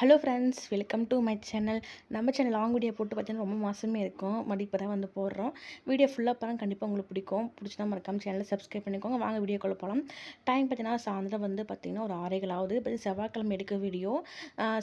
Hello friends welcome to my channel நம்ம channel long video போட்டு பார்த்தீங்கன்னா ரொம்ப மாதமே இருக்கும். மறுபடியும் இப்போ தான் வந்து போடுறோம். வீடியோ ஃபுல்லாக பாருங்க கண்டிப்பாக உங்களுக்கு பிடிக்கும். பிடிச்சா மறக்காம சேனலை சப்ஸ்கிரைப் பண்ணிக்கோங்க. வாங்க வீடியோக்குள்ளே போகலாம் டைம் பார்த்தீங்கன்னா சாயந்தரம் வந்து பார்த்திங்கன்னா ஒரு ஆறேகள் ஆகுது இப்போ செவ்வாய்க்கிழமை எடுக்க வீடியோ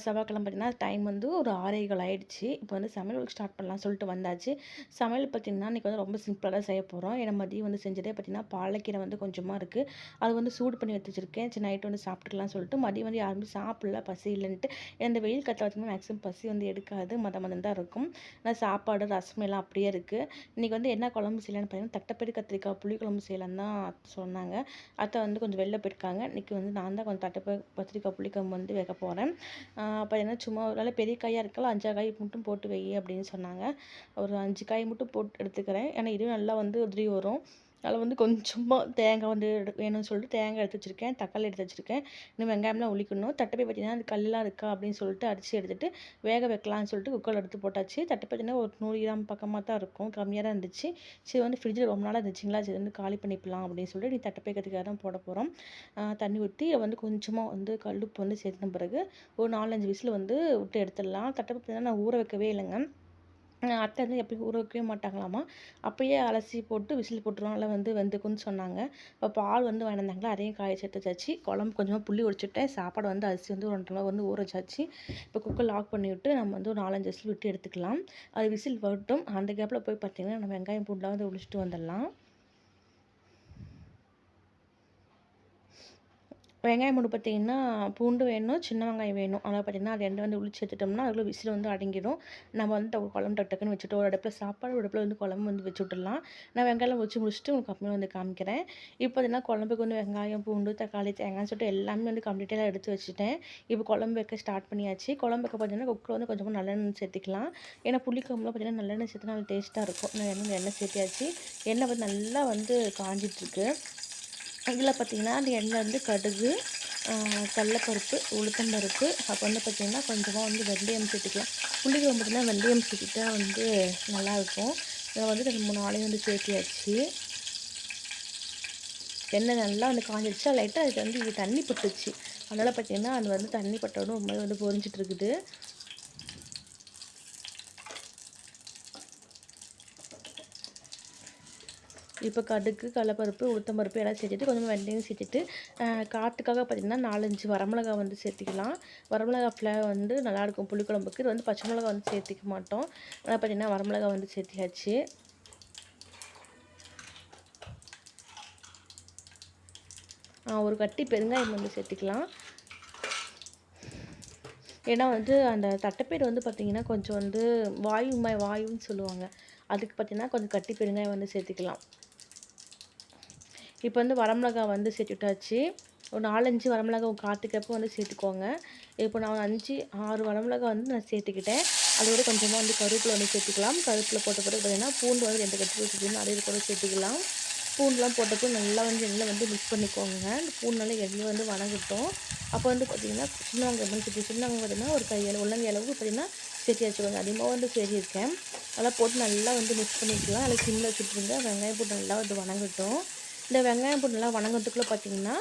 செவ்வாய்க்கிழமை பார்த்தீங்கன்னா டைம் வந்து ஒரு ஆறேகள் ஆகிடுச்சு இப்போ வந்து சமையல் ஸ்டார்ட் பண்ணலாம் சொல்லிட்டு வந்தாச்சு. சமையல் பார்த்திங்கன்னா இன்றைக்கி வந்து ரொம்ப சிம்பிளாக தான் செய்ய போகிறோம் ஏன்னா மதியம் வந்து செஞ்சதே பார்த்திங்கன்னா பாலக்கீரை வந்து கொஞ்சமாக இருக்குது அது வந்து சூடு பண்ணி வச்சு வச்சுருக்கேன். சரி நைட்டு வந்து சாப்பிட்டுக்கலாம் சொல்லிட்டு மதியம் வந்து யாருமே சாப்பிடல பசி இல்லைன்ட்டு இந்த வெயில் காலத்தில் பார்த்திங்கன்னா மேக்ஸிமம் பசி வந்து எடுக்காது மத மதம் தான் இருக்கும். ஆனால் சாப்பாடு ரசம் எல்லாம் அப்படியே இருக்குது இன்றைக்கி வந்து என்ன குழம்பு செய்யலான்னு பார்த்தீங்கன்னா தட்டைப்பயிறு கத்திரிக்காய் புளி குழம்பு செய்யலான்னு தான் சொன்னாங்க. அத்தை வந்து கொஞ்சம் வெளில போயிருக்காங்க. இன்றைக்கி வந்து நான் தான் கொஞ்சம் தட்டைப்பயிறு கத்திரிக்காய் புளி குழம்பு வந்து வைக்க போகிறேன் பார்த்தீங்கன்னா சும்மா ஒரு வேளை பெரிய காயாக இருக்கலாம் அஞ்சா காய் மட்டும் போட்டு வை அப்படின்னு சொன்னாங்க. ஒரு அஞ்சு காய் மட்டும் போட்டு எடுத்துக்கிறேன். ஏன்னா இதுவும் நல்லா வந்து உதிரி வரும். அதில் வந்து கொஞ்சமாக தேங்காய் வந்து வேணும்னு சொல்லிட்டு தேங்காய் எடுத்து வச்சுருக்கேன் தக்காளி எடுத்து வச்சுருக்கேன். இன்னும் வெங்காயம்லாம் உளிக்கணும். தட்டப்பை பார்த்தீங்கன்னா அது கல்லாம் இருக்கா அப்படின்னு சொல்லிட்டு அரிசி எடுத்துகிட்டு வேக வைக்கலாம்னு சொல்லிட்டு குக்கரில் எடுத்து போட்டாச்சு. தட்டை பார்த்தீங்கன்னா ஒரு நூறு கிராம் பக்கமாக தான் இருக்கும். கம்மியாக தான் இருந்துச்சு. சரி வந்து ஃப்ரிட்ஜில் ரொம்ப நாளாக இருந்துச்சுங்களா? சரி வந்து காலி பண்ணிக்கலாம் அப்படின்னு சொல்லிட்டு நீ தட்டப்பை கற்றுக்காக தான் போட போகிறோம் தண்ணி ஊற்றி வந்து கொஞ்சமாக வந்து கல்லுப்பு வந்து சேர்த்துன பிறகு ஒரு நாலஞ்சு விசில் வந்து விட்டு எடுத்துடலாம். தட்டை பார்த்தீங்கன்னா நான் ஊற வைக்கவே இல்லைங்க. அத்தை வந்து எப்படி ஊற வைக்கவே மாட்டாங்களாமா? அப்போயே அலசி போட்டு விசில் போட்டுருவாங்கள வந்து வெந்துக்குன்னு சொன்னாங்க. இப்போ பால் வந்து வாங்கினாங்களா அதையும் காய சேர்த்து வச்சாச்சு. குழம்பு கொஞ்சமாக புளி ஒடிச்சுட்டேன். சாப்பாடு வந்து அரிசி வந்து ஒரு ரெண்டு வந்து ஊற வச்சாச்சு. இப்போ குக்கர் லாக் பண்ணி விட்டு நம்ம வந்து ஒரு நாலஞ்சு விசில் விட்டு எடுத்துக்கலாம். அது விசில் வரட்டும். அந்த கேப்பில் போய் பார்த்திங்கன்னா நம்ம வெங்காயம் பூண்டெலாம் வந்து ஒழிச்சிட்டு வந்துடலாம். வெங்காயம் மூணு பார்த்திங்கன்னா பூண்டு வேணும் சின்ன வெங்காயம் வேணும். அதனால் பார்த்திங்கன்னா அது ரெண்டு வந்து உளிச்சு எடுத்துட்டோம்னா அதில் விசில் வந்து அடங்கிடும் நம்ம வந்து குழம்பு டக்கு டக்குன்னு வச்சுட்டு ஒரு அடுப்பில் சாப்பாடு ஒரு அடுப்பில் வந்து குழம்பு வந்து வச்சு விட்டுடலாம். நான் வெங்காயம் வச்சு முடிச்சுட்டு உங்களுக்கு அப்புறமே வந்து காமிக்கிறேன். இப்போ பார்த்திங்கன்னா குழம்புக்கு வந்து வெங்காயம் பூண்டு தக்காளி தேங்காய்னு சொல்லிட்டு எல்லாமே வந்து கம்ப்ளீட்டாக எடுத்து வச்சுட்டேன். இப்போ குழம்பு வைக்க ஸ்டார்ட் பண்ணியாச்சு. குழம்பு வைக்க பார்த்தீங்கன்னா குக்கர் வந்து கொஞ்சமாக நல்லெண்ணெய் சேர்த்துக்கலாம். ஏன்னா புளி பார்த்திங்கன்னா நல்லெண்ணெய் சேர்த்து நல்லா டேஸ்ட்டாக இருக்கும். நான் எண்ணெய் எண்ணெய் சேர்த்தியாச்சு. எண்ணெய் வந்து நல்லா வந்து காஞ்சிட்ருக்கு இதில் பார்த்திங்கன்னா அந்த எண்ணெய் வந்து கடுகு கடலப்பருப்பு உளுத்தம்பருப்பு அப்போ வந்து பார்த்திங்கன்னா கொஞ்சமாக வந்து வெந்தயம் சேர்த்துக்கலாம். புளிக்குழம்பு பார்த்திங்கன்னா வெந்தயம் சேர்த்துட்டா வந்து நல்லாயிருக்கும் இதில் வந்து ரெண்டு மூணு ஆலையும் வந்து சேர்த்தியாச்சு. எண்ணெய் நல்லா வந்து காஞ்சிடுச்சு. லைட்டாக அதுக்கு வந்து இது தண்ணி பட்டுச்சு. அதனால் பார்த்திங்கன்னா அது வந்து தண்ணி பட்டோன்னு ரொம்ப வந்து பொறிஞ்சிட்ருக்குது இப்போ கடுகு கடலப்பருப்பு உளுத்தம்பருப்பு எல்லாம் சேர்த்துட்டு கொஞ்சமாக வெந்தயம் சேர்த்துட்டு காட்டுக்காக பார்த்திங்கன்னா நாலஞ்சு வரமிளகா வந்து சேர்த்திக்கலாம். வரமிளகா ஃப்ளேவர் வந்து நல்லாயிருக்கும் புளிக்குழம்புக்கு. இது வந்து பச்சை மிளகா வந்து சேர்த்திக்க மாட்டோம். ஆனால் பார்த்திங்கன்னா வரமிளகா வந்து சேர்த்தியாச்சு. ஒரு கட்டி பெருங்காயம் வந்து சேர்த்திக்கலாம். ஏன்னா வந்து அந்த தட்டைப்பேர் வந்து பார்த்திங்கன்னா கொஞ்சம் வந்து வாயுமை வாயுன்னு சொல்லுவாங்க. அதுக்கு பார்த்திங்கன்னா கொஞ்சம் கட்டி பெருங்காயம் வந்து சேர்த்துக்கலாம். இப்போ வந்து வரமிளகா வந்து சேர்த்துட்டாச்சு. ஒரு நாலஞ்சு வரமிளகா காற்றுக்கப்போ வந்து சேர்த்துக்கோங்க. இப்போ நான் அஞ்சு ஆறு வரமிளகா வந்து நான் சேர்த்துக்கிட்டேன். அதோட கொஞ்சமாக வந்து கருப்பில் வந்து சேர்த்துக்கலாம். கருப்பில் போட்ட பிறகு பார்த்திங்கன்னா பூண்டு வந்து ரெண்டு கட்டி வச்சுக்கணும் அதையும் கூட சேர்த்துக்கலாம். பூண்டுலாம் போட்டப்போ நல்லா வந்து எண்ணெய் வந்து மிக்ஸ் பண்ணிக்கோங்க. இந்த பூண்டுனால எண்ணெய் வந்து வணங்கட்டும். அப்போ வந்து பார்த்திங்கன்னா சின்ன வெங்காயம் வந்து சேர்த்து சின்ன வெங்காயம் பார்த்திங்கன்னா ஒரு கையில் உள்ளங்கை அளவுக்கு பார்த்திங்கன்னா சேர்த்து வச்சுக்கோங்க. அதிகமாக வந்து சேர்த்திருக்கேன். அதெல்லாம் போட்டு நல்லா வந்து மிக்ஸ் பண்ணிக்கலாம். நல்லா சிம்மில் வச்சுட்டுருங்க வெங்காயம் போட்டு நல்லா வந்து வணங்கட்டும். இந்த வெங்காயம் பூண்டுலாம் நல்லா வணங்கிறதுக்குள்ளே பார்த்தீங்கன்னா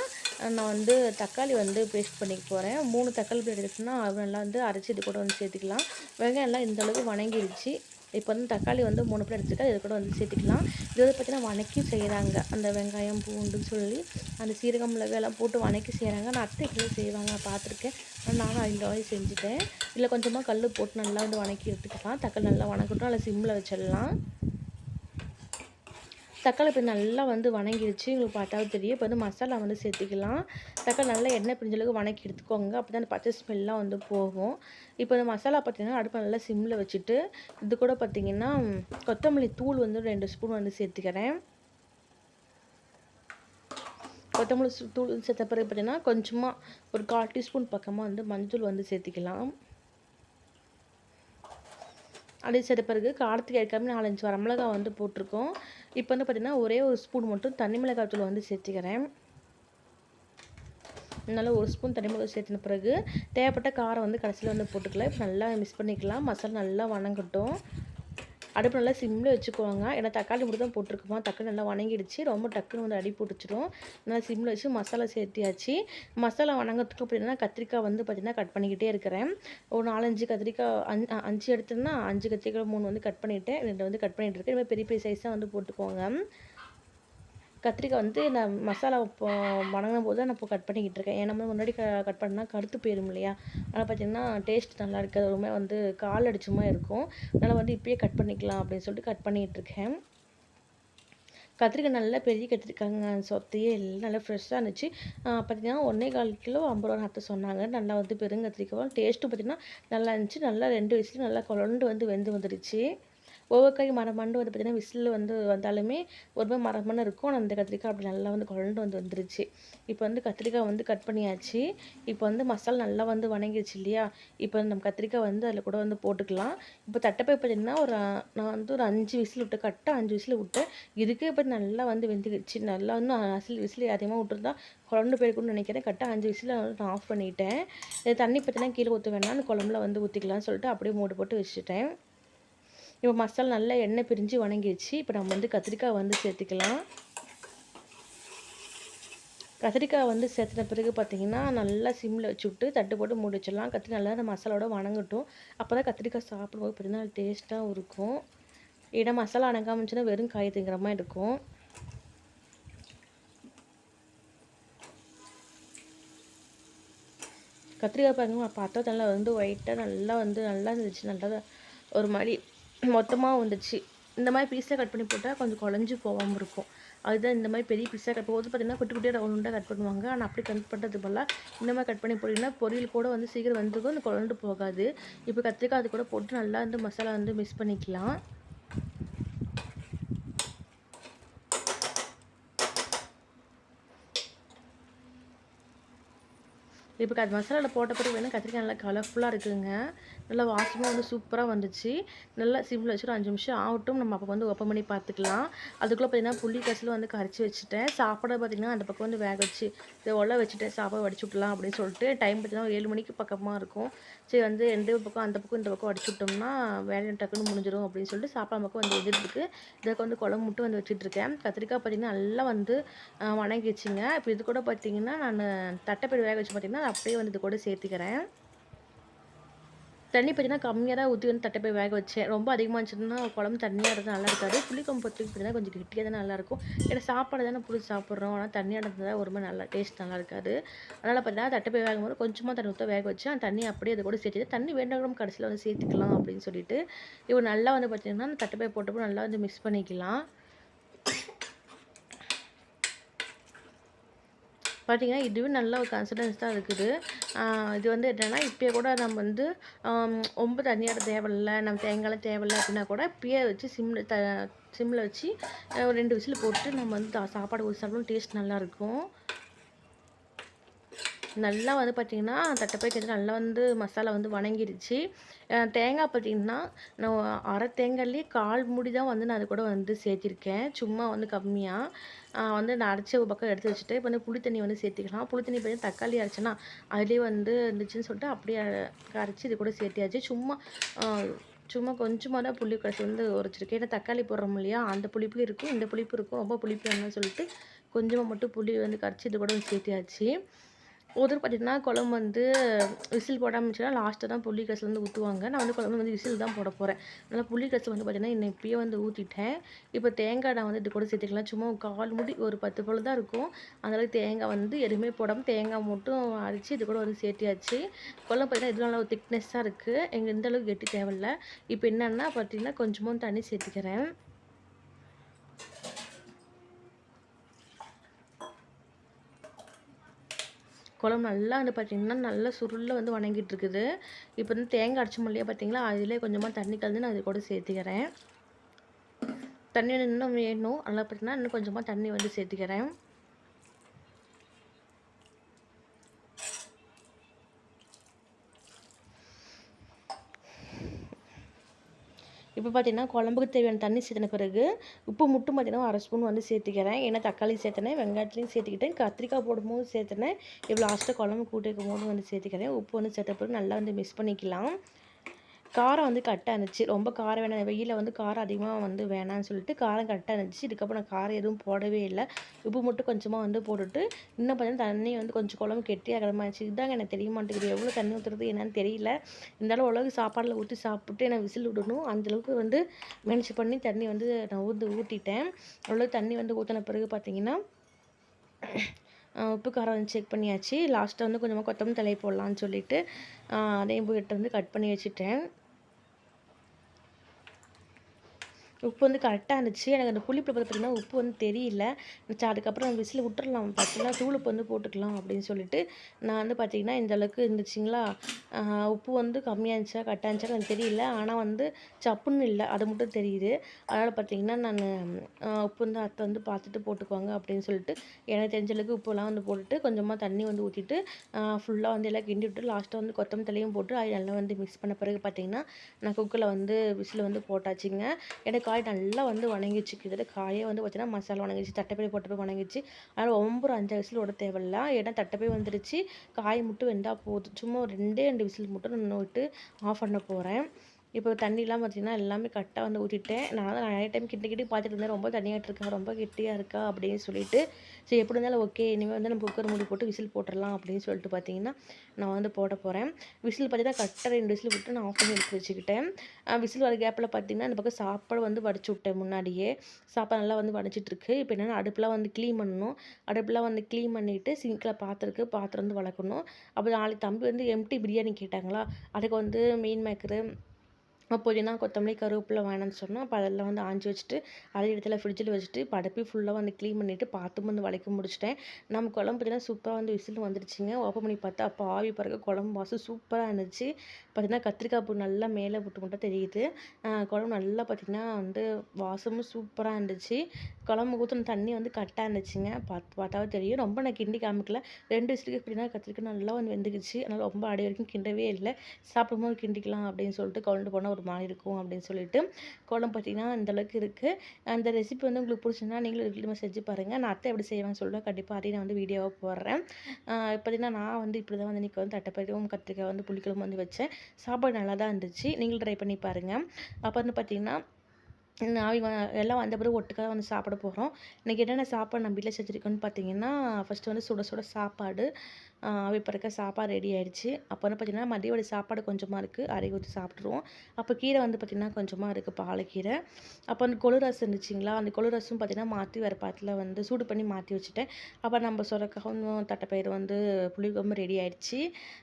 நான் வந்து தக்காளி வந்து பேஸ்ட் பண்ணிக்க போகிறேன் மூணு தக்காளி பேர் எடுத்துன்னா அது நல்லா வந்து அரைச்சி இது கூட வந்து சேர்த்துக்கலாம். வெங்காயம்லாம் இந்தளவுக்கு வணங்கிடுச்சு இப்போ வந்து தக்காளி வந்து மூணு பிள்ளை எடுத்துக்கிட்டு இது கூட வந்து சேர்த்துக்கலாம். இது வந்து பார்த்திங்கன்னா வணக்கி செய்கிறாங்க அந்த வெங்காயம் பூண்டுன்னு சொல்லி அந்த சீரகம் மிளகு போட்டு வணக்கி செய்கிறாங்க நான் அத்தைக்குள்ளே செய்வாங்க பார்த்துருக்கேன் நானும் இந்த மாதிரி செஞ்சுட்டேன். இல்லை கொஞ்சமாக கல் போட்டு நல்லா வந்து வணக்கி எடுத்துக்கலாம். தக்காளி நல்லா வணக்கட்டும் நல்லா சிம்மில் வச்சிடலாம். தக்காளி இப்போ நல்லா வந்து வணங்கிடுச்சு உங்களுக்கு பார்த்தாலும் தெரியும். இப்போ வந்து மசாலா வந்து சேர்த்துக்கலாம். தக்காளி நல்லா எண்ணெய் பிரிஞ்சளவுக்கு வணக்கி எடுத்துக்கோங்க. அப்போ தான் அந்த பச்சை ஸ்மெல்லாம் வந்து போகும். இப்போ இந்த மசாலா பார்த்திங்கன்னா அடுப்பை நல்லா சிம்மில் வச்சுட்டு இது கூட பார்த்திங்கன்னா கொத்தமல்லி தூள் வந்து ரெண்டு ஸ்பூன் வந்து சேர்த்துக்கிறேன். கொத்தமல்லி தூள் சேர்த்த பிறகு பார்த்திங்கன்னா கொஞ்சமாக ஒரு கால் டீஸ்பூன் பக்கமாக வந்து மஞ்சள் வந்து சேர்த்திக்கலாம். அப்படி சேர்த்த பிறகு காரத்துக்கு ஏற்காமல் நாலஞ்சு வரமிளகா வந்து போட்டிருக்கோம். இப்போ வந்து பார்த்திங்கன்னா ஒரே ஒரு ஸ்பூன் மட்டும் தண்ணி மிளகாய் தூள் வந்து சேர்த்துக்கிறேன். நல்லா ஒரு ஸ்பூன் தண்ணி மிளகாய் சேர்த்தின பிறகு தேவைப்பட்ட காரம் வந்து கடைசியில் வந்து போட்டுக்கலாம். இப்போ நல்லா மிக்ஸ் பண்ணிக்கலாம். மசாலா நல்லா வணங்கட்டும். அடுப்பு நல்லா சிம்மில் வச்சுக்கோங்க. ஏன்னா தக்காளி மட்டும் தான் போட்டிருக்குமா? தக்காளி நல்லா வணங்கிடுச்சு. ரொம்ப டக்குன்னு வந்து அடி போட்டுச்சிடும். நல்லா சிம்மில் வச்சு மசாலா சேர்த்தியாச்சு. மசாலா வணங்கிறதுக்கு அப்படின்னா கத்திரிக்காய் வந்து பார்த்திங்கன்னா கட் பண்ணிக்கிட்டே இருக்கிறேன். ஒரு நாலஞ்சு கத்திரிக்காய் அஞ்சு அஞ்சு எடுத்தேன்னா அஞ்சு கத்திரிக்காய் மூணு வந்து கட் பண்ணிவிட்டேன் ரெண்டு வந்து கட் பண்ணிகிட்டு இருக்கேன். பெரிய பெரிய சைஸாக வந்து போட்டுக்கோங்க. கத்திரிக்காய் வந்து நான் மசாலா இப்போ வணங்கும் போது தான் நான் இப்போ கட் பண்ணிக்கிட்டு இருக்கேன் ஏன்னா முன்னாடி க கட் பண்ணால் கருத்து போயிடும் இல்லையா? அதனால் பார்த்தீங்கன்னா டேஸ்ட் நல்லா இருக்காது ரொம்ப வந்து கால் அடிச்சுமா இருக்கும். அதனால் வந்து இப்போயே கட் பண்ணிக்கலாம் அப்படின்னு சொல்லிட்டு கட் பண்ணிகிட்டு இருக்கேன் கத்திரிக்காய் நல்லா பெரிய கத்திரிக்காய்ங்க சொத்தையே எல்லாம் நல்லா ஃப்ரெஷ்ஷாக இருந்துச்சு. பார்த்தீங்கன்னா ஒன்றே கால் கிலோ ஐம்பது ரூபா அத்தை சொன்னாங்க. நல்லா வந்து பெருங்கத்திரிக்காய். டேஸ்ட்டும் பார்த்திங்கன்னா நல்லா இருந்துச்சு. நல்லா ரெண்டு வயசுலேயும் நல்லா குழண்டு வந்து வெந்து வந்துடுச்சு. ஒவ்வொரு மரமண்டு வந்து பார்த்திங்கன்னா விசில் வந்து வந்தாலுமே ஒரு மாதிரி மரமண்ணு இருக்கும். ஆனால் அந்த கத்திரிக்காய் அப்படி நல்லா வந்து குழண்டு வந்து வந்துருச்சு. இப்போ வந்து கத்திரிக்காய் வந்து கட் பண்ணியாச்சு. இப்போ வந்து மசாலா நல்லா வந்து வணங்கிடுச்சு இல்லையா? இப்போ நம்ம கத்திரிக்காய் வந்து அதில் கூட வந்து போட்டுக்கலாம். இப்போ தட்டைப்பை பார்த்திங்கன்னா ஒரு நான் வந்து ஒரு அஞ்சு விசில் விட்டு கரெக்டாக அஞ்சு விசில் விட்டேன் இதுக்கே இப்போ நல்லா வந்து வெந்துக்கிடுச்சு நல்லா வந்து அசில் விசில் அதிகமாக விட்டுருந்தா குழம்பு போயிருக்குன்னு நினைக்கிறேன். கரெக்டாக அஞ்சு விசில் நான் ஆஃப் பண்ணிட்டேன். தண்ணி பார்த்தீங்கன்னா கீழே ஊற்ற வேணாம். குழம்புல வந்து ஊற்றிக்கலாம்னு சொல்லிட்டு அப்படியே மூடு போட்டு வச்சுட்டேன். இப்போ மசாலா நல்லா எண்ணெய் பிரிஞ்சு வணங்கிடுச்சு இப்போ நம்ம வந்து கத்திரிக்காய் வந்து சேர்த்துக்கலாம். கத்திரிக்காய் வந்து சேர்த்துன பிறகு பார்த்திங்கன்னா நல்லா சிம்மில் வச்சு தட்டு போட்டு மூடி வச்சிடலாம். கத்திரி நல்லா அந்த மசாலாவோட வணங்கட்டும். அப்போ தான் கத்திரிக்காய் சாப்பிடும்போது பார்த்தீங்கன்னா டேஸ்ட்டாகவும் இருக்கும். ஏன்னா மசாலா அணங்காமிச்சுன்னா வெறும் காய் திங்கிற மாதிரி இருக்கும். கத்திரிக்காய் பாருங்க பார்த்தா நல்லா வந்து ஒயிட்டாக நல்லா வந்து நல்லா இருந்துச்சு. நல்லா ஒரு மாதிரி மொத்தமாக வந்துச்சு. இந்த மாதிரி பீஸாக கட் பண்ணி போட்டால் கொஞ்சம் குழஞ்சி போகாமல் இருக்கும். அதுதான் இந்த மாதிரி பெரிய பீஸாக கட் போது பார்த்திங்கன்னா குட்டி குட்டியாக ரவுண்டாக கட் பண்ணுவாங்க. ஆனால் அப்படி கட் பண்ணுறது போல் இந்த மாதிரி கட் பண்ணி போட்டிங்கன்னா பொரியல் கூட வந்து சீக்கிரம் வந்துக்கும் அந்த குழண்டு போகாது. இப்போ கத்திரிக்காய் அது கூட போட்டு நல்லா வந்து மசாலா வந்து மிக்ஸ் பண்ணிக்கலாம். இப்போ அது மசாலாவில் போட்ட பிறகு வேணும் கத்திரிக்காய் நல்லா கலர்ஃபுல்லாக இருக்குதுங்க நல்லா வாசமாக வந்து சூப்பராக வந்துச்சு. நல்லா சிம்மில் வச்சு ஒரு அஞ்சு நிமிஷம் ஆகட்டும். நம்ம அப்போ வந்து ஓப்பன் பண்ணி பார்த்துக்கலாம். அதுக்குள்ளே பார்த்திங்கன்னா புளி கசில் வந்து கரைச்சி வச்சுட்டேன். சாப்பாடு பார்த்திங்கன்னா அந்த பக்கம் வந்து வேக வச்சு இதை ஒலை வச்சுட்டேன். சாப்பாடு வடிச்சு விட்லாம் அப்படின்னு சொல்லிட்டு டைம் பார்த்திங்கன்னா ஏழு மணிக்கு பக்கமாக இருக்கும். சரி வந்து எந்த பக்கம் அந்த பக்கம் இந்த பக்கம் அடிச்சு விட்டோம்னா வேலை டக்குன்னு முடிஞ்சிடும் அப்படின்னு சொல்லிட்டு சாப்பாடு பக்கம் வந்து எதிர்த்துக்கு இதுக்கு வந்து குழம்பு மட்டும் வந்து வச்சுட்ருக்கேன் கத்திரிக்காய் பார்த்திங்கன்னா நல்லா வந்து வணங்கி வச்சுங்க இப்போ இது கூட பார்த்திங்கன்னா நான் தட்டைப்பயிர் வேக வச்சு பார்த்திங்கன்னா அப்படியே வந்து இது கூட சேர்த்துக்கிறேன். தண்ணி பார்த்தீங்கன்னா கம்மியாக தான் ஊற்றி வந்து தட்டை போய் வேக வச்சேன். ரொம்ப அதிகமாக இருந்துச்சுன்னா குழம்பு தண்ணியாக இருந்தால் நல்லா இருக்காது. புளிக்கொம்பு பொறுத்து பார்த்தீங்கன்னா கொஞ்சம் கெட்டியாக தான் நல்லாயிருக்கும் ஏன்னா சாப்பாடு தானே பிடிச்சி சாப்பிட்றோம். ஆனால் தண்ணியாக இருந்தால் ஒரு மாதிரி நல்லா டேஸ்ட் நல்லா இருக்காது. அதனால் பார்த்தீங்கன்னா தட்டை போய் வேகும் போது கொஞ்சமாக தண்ணி ஊற்ற வேக வச்சு அந்த தண்ணி அப்படியே அதை கூட சேர்த்து தண்ணி வேண்டாம் கடைசியில் வந்து சேர்த்துக்கலாம் அப்படின்னு சொல்லிட்டு இப்போ நல்லா வந்து பார்த்திங்கன்னா அந்த தட்டை போய் போட்டப்போ நல்லா வந்து மிக்ஸ் பண்ணிக்கலாம். பார்த்திங்கன்னா இதுவே நல்ல ஒரு கன்சிடன்ஸ் தான் இருக்குது. இது வந்து என்னென்னா இப்போயே கூட நம்ம வந்து ரொம்ப தண்ணியாக தேவையில்லை நம்ம தேங்காய்லாம் தேவையில்லை அப்படின்னா கூட இப்பயே வச்சு சிம்மில் த சிம்மில் வச்சு ரெண்டு விசில் போட்டு நம்ம வந்து சாப்பாடு ஊற்றி சாப்பிடும் டேஸ்ட் நல்லாயிருக்கும் நல்லா வந்து பார்த்திங்கன்னா தட்டைப்பை கிட்ட நல்லா வந்து மசாலா வந்து வணங்கிடுச்சு. தேங்காய் பார்த்திங்கன்னா நான் அரை தேங்காய்லேயே கால் மூடி தான் வந்து நான் அது கூட வந்து சேர்த்திருக்கேன். சும்மா வந்து கம்மியாக வந்து நான் அரைச்ச ஒரு பக்கம் எடுத்து வச்சுட்டு இப்போ வந்து புளி தண்ணி வந்து சேர்த்திக்கலாம். புளி தண்ணி பார்த்தீங்கன்னா தக்காளி அரைச்சேன்னா அதுலேயே வந்து இருந்துச்சுன்னு சொல்லிட்டு அப்படியே அரைச்சி இது கூட சேர்த்தியாச்சு. சும்மா சும்மா கொஞ்சமாக தான் புளி கடைசி வந்து உரைச்சிருக்கேன். ஏன்னா தக்காளி போடுறோம் இல்லையா அந்த புளிப்பு இருக்கும். இந்த புளிப்பு இருக்கும். ரொம்ப புளிப்பு வேணும்னு சொல்லிட்டு கொஞ்சமாக மட்டும் புளி வந்து கரைச்சி இது கூட சேர்த்தியாச்சு. ஒருத்தர் பார்த்திங்கன்னா குழம்பு வந்து விசில் போடாமல் இருந்துச்சுன்னா லாஸ்ட்டாக தான் புள்ளி கரைசல் வந்து ஊற்றுவாங்க நான் வந்து குழம்பு வந்து விசில் தான் போட போகிறேன் அதனால் புள்ளி கரைசல் வந்து பார்த்திங்கன்னா இன்னும் இப்பயே வந்து ஊற்றிட்டேன் இப்போ தேங்காய் நான் வந்து இது கூட சேர்த்துக்கலாம். சும்மா கால் முடி ஒரு பத்து போல் தான் இருக்கும். அதனால் தேங்காய் வந்து எதுவுமே போடாமல் தேங்காய் மட்டும் அரைச்சி இது கூட வந்து சேர்த்தியாச்சு. குழம்பு பார்த்திங்கன்னா இது நல்லா ஒரு திக்னஸ்ஸாக இருக்குது எங்கள் இந்த அளவுக்கு கெட்டி தேவையில்ல. இப்போ என்னென்னா பார்த்திங்கன்னா கொஞ்சமாக தண்ணி சேர்த்துக்கிறேன். குழம்பு நல்லா வந்து பார்த்திங்கன்னா நல்லா சுருளில் வந்து வணங்கிட்டு இருக்குது இப்போ வந்து தேங்காய் அரைச்ச இல்லையா பார்த்தீங்களா அதிலே கொஞ்சமாக தண்ணி கலந்து நான் அது கூட சேர்த்துக்கிறேன். தண்ணி இன்னும் வேணும். நல்லா பார்த்தீங்கன்னா இன்னும் கொஞ்சமாக தண்ணி வந்து சேர்த்துக்கிறேன். இப்போ பார்த்தீங்கன்னா குழம்புக்கு தேவையான தண்ணி சேர்த்தின பிறகு உப்பு மட்டும் பார்த்திங்கன்னா அரை ஸ்பூன் வந்து சேர்த்துக்கிறேன். ஏன்னா தக்காளி சேர்த்தினேன். வெங்காயத்துலையும் சேர்த்துக்கிட்டேன். கத்திரிக்காய் போடும்போது சேர்த்துனேன். இப்போ லாஸ்ட்டாக குழம்பு கூட்டிக்கும் போது வந்து சேர்த்துக்கிறேன். உப்பு வந்து சேர்த்த பிறகு நல்லா வந்து மிக்ஸ் பண்ணிக்கலாம். காரம் வந்து கரெக்டாக இருந்துச்சு. ரொம்ப காரம் வேணாம். வெயிலில் வந்து காரம் அதிகமாக வந்து வேணாம்னு சொல்லிட்டு காரம் கரெக்டாக இருந்துச்சு. இதுக்கப்புறம் நான் காரம் எதுவும் போடவே இல்லை. உப்பு மட்டும் கொஞ்சமாக வந்து போட்டுட்டு இன்னும் பார்த்தீங்கன்னா தண்ணி வந்து கொஞ்சம் குழம்பு கெட்டியாக இருந்துச்சு. இதுதாங்க எனக்கு தெரிய மாட்டேங்குது. எவ்வளோ தண்ணி ஊற்றுறது என்னன்னு தெரியல. இருந்தாலும் உலக சாப்பாடில் ஊற்றி சாப்பிட்டு நான் விசில் விடணும். அந்தளவுக்கு வந்து மேனேஜ் பண்ணி தண்ணி வந்து நான் ஊற்று ஊற்றிட்டேன் அவ்வளோ தண்ணி வந்து ஊற்றின பிறகு பார்த்தீங்கன்னா உப்பு காரம் வந்து செக் பண்ணியாச்சு. லாஸ்ட்டாக வந்து கொஞ்சமாக கொத்தமல்லி தலை போடலான்னு சொல்லிட்டு அதையும் போய்ட்டு வந்து கட் பண்ணி வச்சுட்டேன். உப்பு வந்து கரெக்டாக இருந்துச்சு. எனக்கு அந்த புளிப்பில் பார்த்திங்கன்னா உப்பு வந்து தெரியல. அதுக்கப்புறம் விசில் விட்டுறலாம். பார்த்தீங்கன்னா தூளுப்பு வந்து போட்டுக்கலாம் அப்படின்னு சொல்லிட்டு நான் வந்து பார்த்திங்கன்னா இந்த அளவுக்கு இருந்துச்சுங்களா? உப்பு வந்து கம்மியாக இருந்துச்சா கரெக்டாக இருந்துச்சா எனக்கு தெரியல. ஆனால் வந்து சப்புன்னு இல்லை அது மட்டும் தெரியுது. அதனால் பார்த்திங்கன்னா நான் உப்பு வந்து அத்தை வந்து பார்த்துட்டு போட்டுக்குவாங்க அப்படின்னு சொல்லிட்டு எனக்கு தெரிஞ்ச அளவுக்கு உப்புலாம் வந்து போட்டுட்டு கொஞ்சமாக தண்ணி வந்து ஊற்றிட்டு ஃபுல்லாக வந்து எல்லாம் கிண்டி விட்டு லாஸ்ட்டாக வந்து கொத்தமல்லியும் போட்டு அது நல்லா வந்து மிக்ஸ் பண்ண பிறகு பார்த்திங்கன்னா நான் குக்கரில் வந்து விசில் வந்து போட்டாச்சுங்க. எனக்கு காய் நல்லா வந்து வணங்கிச்சு கிட்டத்தட்ட காயே வந்து பார்த்தீங்கன்னா மசாலா வணங்கிச்சு தட்டைப்பை போட்டப்போ வணங்கிச்சு அதனால் ஒம்பது அஞ்சு விசில் விட தேவையில்ல. ஏன்னா தட்டைப்பை வந்துடுச்சு காய் மட்டும் வெந்தால் போதும். சும்மா ரெண்டே ரெண்டு விசில் மட்டும் நான் விட்டு ஆஃப் பண்ண போகிறேன் இப்போ தண்ணிலாம் பார்த்தீங்கன்னா எல்லாமே கரெக்டாக வந்து ஊற்றிட்டேன் நான் தான் நிறைய டைம் கிட்ட கிட்டி பார்த்துட்டு இருந்தேன். ரொம்ப தண்ணியாகிட்டு இருக்கா ரொம்ப கெட்டியாக இருக்கா அப்படின்னு சொல்லிட்டு. சரி எப்படி இருந்தாலும் ஓகே இனிமேல் வந்து நம்ம குக்கர் மூடி போட்டு விசில் போட்டுடலாம் அப்படின்னு சொல்லிட்டு பார்த்தீங்கன்னா நான் வந்து போட போகிறேன் விசில் பார்த்தீங்கன்னா கரெக்டாக ரெண்டு விசில் விட்டு நான் ஆஃப் பண்ணி எடுத்து வச்சுக்கிட்டேன். விசில் வர கேப்பில் பார்த்தீங்கன்னா இந்த பக்கம் சாப்பாடு வந்து வடிச்சு விட்டேன் முன்னாடியே. சாப்பாடு நல்லா வந்து வடிச்சிட்ருக்கு இப்போ என்னென்னா அடுப்பெலாம் வந்து க்ளீன் பண்ணணும். அடுப்பெலாம் வந்து க்ளீன் பண்ணிவிட்டு சிங்கில் பாத்திரக்கு பாத்திரம் வந்து வளர்க்கணும். அப்போ நாளைக்கு தம்பி வந்து எம்டி பிரியாணி கேட்டாங்களா? அதுக்கு வந்து மீன் மேக்கரு புதினா கொத்தமல்லி கருவேப்பிலை வேணாம்னு சொன்னால் அப்போ அதெல்லாம் வந்து ஆஞ்சி வச்சுட்டு அதே இடத்துல ஃப்ரிட்ஜில் வச்சுட்டு படப்பி ஃபுல்லாக வந்து க்ளீன் பண்ணிவிட்டு பார்த்து வந்து வளைக்க முடிச்சிட்டேன். நம்ம குழம்பு பார்த்திங்கன்னா சூப்பராக வந்து விசில் வந்துடுச்சுங்க ஓப்பன் பண்ணி பார்த்தா அப்போ ஆவி பிறகு குழம்பு வாசம் சூப்பராக இருந்துச்சு. பார்த்திங்கன்னா கத்திரிக்காய் பூ நல்லா மேலே போட்டு மட்டும் தெரியுது. குழம்பு நல்லா பார்த்திங்கன்னா வந்து வாசமும் சூப்பராக இருந்துச்சு. குழம்பு ஊற்றின தண்ணி வந்து கரெக்டாக இருந்துச்சுங்க. பார்த்து பார்த்தாவே தெரியும். ரொம்ப நான் கிண்டி காமிக்கல. ரெண்டு விசிலுக்கு எப்படின்னா கத்திரிக்காய் நல்லா வந்து வெந்துக்குச்சு. அதனால் ரொம்ப அடி வரைக்கும் கிண்டவே இல்லை. சாப்பிடும்போது கிண்டிக்கலாம் அப்படின்னு சொல்லிட்டு குழம்பு போனால் ஒரு மாதிரி இருக்கும் அப்படின்னு சொல்லிட்டு குழம்பு பார்த்திங்கன்னா அந்தளவுக்கு இருக்குது அந்த ரெசிபி வந்து உங்களுக்கு பிடிச்சிருந்தா நீங்களும் வீட்டில் செஞ்சு பாருங்கள் நான் அத்தை எப்படி செய்வேன்னு சொல்லுவேன் கண்டிப்பாக அதையும் நான் வந்து வீடியோவாக போடுறேன். பார்த்தீங்கன்னா நான் வந்து இப்படி தான் வந்து இன்றைக்கி வந்து தட்டைப்பயிரும் கத்திரிக்காய் வந்து புளிக்குழம்பு வந்து வச்சேன். சாப்பாடு நல்லா தான் இருந்துச்சு. நீங்களும் ட்ரை பண்ணி பாருங்கள் அப்போ வந்து பார்த்திங்கன்னா அவங்க எல்லாம் வந்த பிறகு ஒட்டுக்காக வந்து சாப்பிட போகிறோம் இன்றைக்கி என்னென்ன சாப்பாடு நம்ம வீட்டில் செஞ்சுருக்கோன்னு பார்த்தீங்கன்னா ஃபஸ்ட்டு வந்து சுட சுட சாப்பாடு அவை பிறக்க சாப்பாடு ரெடி ஆகிடுச்சு அப்போ வந்து பார்த்திங்கன்னா மதியோட சாப்பாடு கொஞ்சமாக இருக்குது அரை ஊற்றி சாப்பிட்ருவோம் அப்போ கீரை வந்து பார்த்திங்கன்னா கொஞ்சமாக இருக்குது பாலக்கீரை. அப்போ அந்த கொழு ரசம் இருந்துச்சுங்களா? அந்த கொழு ரசம் பார்த்திங்கன்னா மாற்றி வேறு பாத்தில் வந்து சூடு பண்ணி மாற்றி வச்சுட்டேன். அப்போ நம்ம சொரக்காவும் தட்டைப்பயிறு வந்து புளிக்குழம்பு ரெடி ஆகிடுச்சு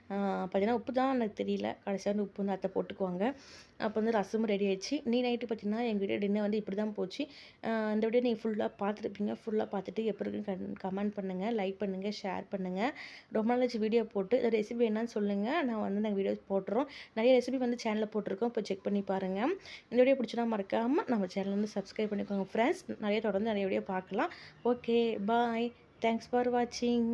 பார்த்திங்கன்னா உப்பு தான் எனக்கு தெரியல. கடைசியாக வந்து உப்பு வந்து அத்தை போட்டுக்குவாங்க. அப்போ வந்து ரசமும் ரெடி ஆயிடுச்சு. நீ நைட்டு பார்த்தீங்கன்னா எங்கள் வீடியோ டின்னர் வந்து இப்படி தான் போச்சு இந்த வீடியோ நீங்கள் ஃபுல்லாக பார்த்துருப்பீங்க. ஃபுல்லாக பார்த்துட்டு எப்படி இருக்குன்னு கமெண்ட் பண்ணுங்கள் லைக் பண்ணுங்கள் ஷேர் பண்ணுங்கள் ரொம்ப நாளாச்சு வீடியோ போட்டு இந்த ரெசிபி என்னன்னு சொல்லுங்கள் நான் வந்து நாங்கள் வீடியோ போட்டுறோம். நிறைய ரெசிபி வந்து சேனலில் போட்டிருக்கோம். இப்போ செக் பண்ணி பாருங்கள் இந்த வீடியோ பிடிச்சினா மறக்காமல் நம்ம சேனல் வந்து சப்ஸ்கிரைப் பண்ணிக்கோங்க ஃப்ரெண்ட்ஸ் நிறைய தொடர்ந்து நிறைய வீடியோ பார்க்கலாம். ஓகே பாய் தேங்க்ஸ் ஃபார் வாட்சிங்